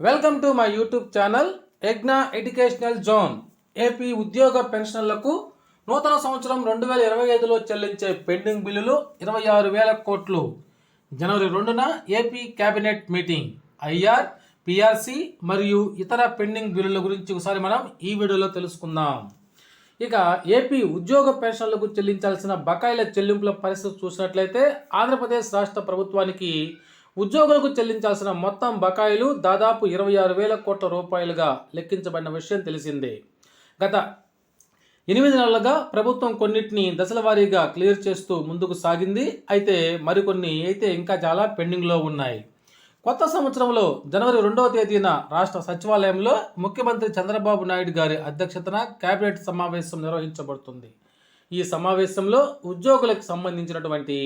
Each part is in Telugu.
Welcome to my YouTube channel Yagna educational zone AP ఉద్యోగ పెన్షన్లకు నూతన సంవత్సరం రెండు వేల ఇరవై ఐదులో చెల్లించే పెండింగ్ బిల్లులు ఇరవై ఆరు వేల కోట్లు. జనవరి రెండున AP cabinet meeting IR PRC మరియు ఇతర పెండింగ్ బిల్లుల గురించి ఒకసారి మనం ఈ వీడియోలో తెలుసుకుందాం. ఇక ఏపీ ఉద్యోగ పెన్షన్లకు చెల్లించాల్సిన బకాయిల చెల్లింపుల పరిస్థితి చూసినట్లయితే ఆంధ్రప్రదేశ్ రాష్ట్ర ప్రభుత్వానికి ఉద్యోగులకు చెల్లించాల్సిన మొత్తం బకాయిలు దాదాపు ఇరవై ఆరు వేల కోట్ల రూపాయలుగా లెక్కించబడిన విషయం తెలిసిందే. గత ఎనిమిది నెలలుగా ప్రభుత్వం కొన్నిటిని దశల వారీగా క్లియర్ చేస్తూ ముందుకు సాగింది. అయితే మరికొన్ని అయితే ఇంకా చాలా పెండింగ్లో ఉన్నాయి. కొత్త సంవత్సరంలో జనవరి రెండవ తేదీన రాష్ట్ర సచివాలయంలో ముఖ్యమంత్రి చంద్రబాబు నాయుడు గారి అధ్యక్షతన కేబినెట్ సమావేశం నిర్వహించబడుతుంది. ఈ సమావేశంలో ఉద్యోగులకు సంబంధించినటువంటి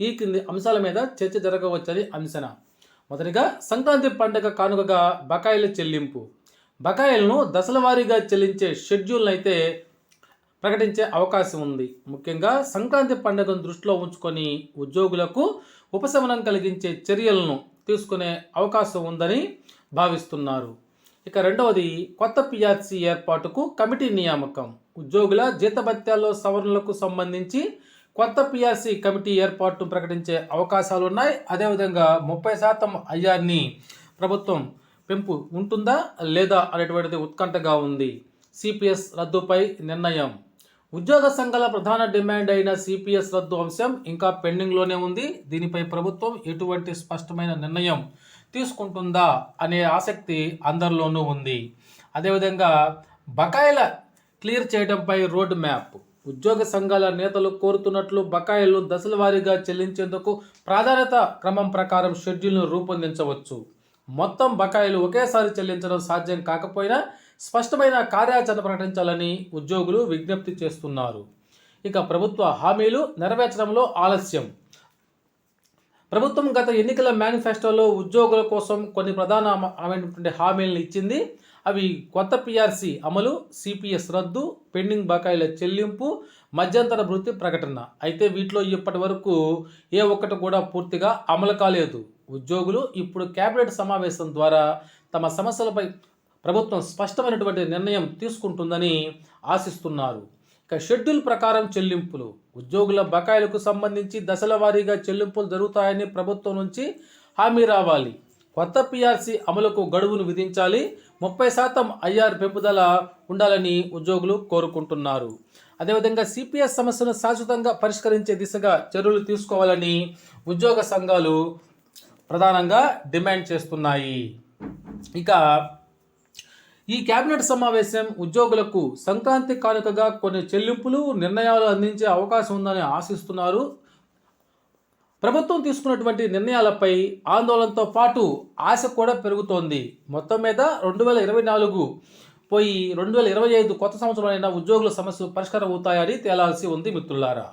ఈ కింది అంశాల మీద చర్చ జరగవచ్చని అంచనా. మొదటిగా సంక్రాంతి పండుగ కానుకగా బకాయిల చెల్లింపు. బకాయిలను దశల వారీగా చెల్లించే షెడ్యూల్ను అయితే ప్రకటించే అవకాశం ఉంది. ముఖ్యంగా సంక్రాంతి పండుగను దృష్టిలో ఉంచుకొని ఉద్యోగులకు ఉపశమనం కలిగించే చర్యలను తీసుకునే అవకాశం ఉందని భావిస్తున్నారు. ఇక రెండవది కొత్త పిఆర్సీ ఏర్పాటుకు కమిటీ నియామకం. ఉద్యోగుల జీతభత్యాల్లో సవరణలకు సంబంధించి కొత్త పిఆర్సీ కమిటీ ఏర్పాటును ప్రకటించే అవకాశాలు ఉన్నాయి అదేవిధంగా ముప్పై శాతం ఐఆర్ని ప్రభుత్వం పెంపు ఉంటుందా లేదా అనేటువంటిది ఉత్కంఠగా ఉంది. సిపిఎస్ రద్దుపై నిర్ణయం. ఉద్యోగ సంఘాల ప్రధాన డిమాండ్ అయిన సిపిఎస్ రద్దు అంశం ఇంకా పెండింగ్లోనే ఉంది. దీనిపై ప్రభుత్వం ఎటువంటి స్పష్టమైన నిర్ణయం తీసుకుంటుందా అనే ఆసక్తి అందరిలోనూ ఉంది. అదేవిధంగా బకాయిల క్లియర్ చేయడంపై రోడ్ మ్యాప్. ఉద్యోగ సంఘాల నేతలు కోరుతున్నట్లు బకాయిలను దశల వారీగా చెల్లించేందుకు ప్రాధాన్యత క్రమం ప్రకారం షెడ్యూల్ను రూపొందించవచ్చు. మొత్తం బకాయిలు ఒకేసారి చెల్లించడం సాధ్యం కాకపోయినా స్పష్టమైన కార్యాచరణ ప్రకటించాలని ఉద్యోగులు విజ్ఞప్తి చేస్తున్నారు. ఇక ప్రభుత్వ హామీలు నెరవేర్చడంలో ఆలస్యం. ప్రభుత్వం గత ఎన్నికల మేనిఫెస్టోలో ఉద్యోగుల కోసం కొన్ని ప్రధానమైనటువంటి హామీలను ఇచ్చింది. అవి కొత్త పిఆర్సీ అమలు సిపిఎస్ రద్దు పెండింగ్ బకాయిల చెల్లింపు మధ్యంతర వృత్తి ప్రకటన. అయితే వీటిలో ఇప్పటి వరకు ఏ ఒక్కటి కూడా పూర్తిగా అమలు కాలేదు. ఉద్యోగులు ఇప్పుడు కేబినెట్ సమావేశం ద్వారా తమ సమస్యలపై ప్రభుత్వం స్పష్టమైనటువంటి నిర్ణయం తీసుకుంటుందని ఆశిస్తున్నారు. ఇక షెడ్యూల్ ప్రకారం చెల్లింపులు ఉద్యోగుల బకాయిలకు సంబంధించి దశల వారీగా చెల్లింపులు జరుగుతాయని ప్రభుత్వం నుంచి హామీ రావాలి. కొత్త పిఆర్సి అమలుకు గడువును విధించాలి. ముప్పై శాతం ఐఆర్ పెంపుదల ఉండాలని ఉద్యోగులు కోరుకుంటున్నారు. అదేవిధంగా సిపిఎస్ సమస్యను శాశ్వతంగా పరిష్కరించే దిశగా చర్యలు తీసుకోవాలని ఉద్యోగ సంఘాలు ప్రధానంగా డిమాండ్ చేస్తున్నాయి. ఇక ఈ కేబినెట్ సమావేశం ఉద్యోగులకు సంక్రాంతి కానుకగా కొన్ని చెల్లింపులు నిర్ణయాలు అందించే అవకాశం ఉందని ఆశిస్తున్నారు. ప్రభుత్వం తీసుకున్నటువంటి నిర్ణయాలపై ఆందోళనతో పాటు ఆశ కూడా పెరుగుతోంది. మొత్తం మీద రెండు వేల ఇరవై నాలుగు పోయి రెండు వేల ఇరవై ఐదు కొత్త సంవత్సరం అయిన ఉద్యోగుల సమస్యలు పరిష్కారం అవుతాయని తేలాల్సి ఉంది మిత్రులారా.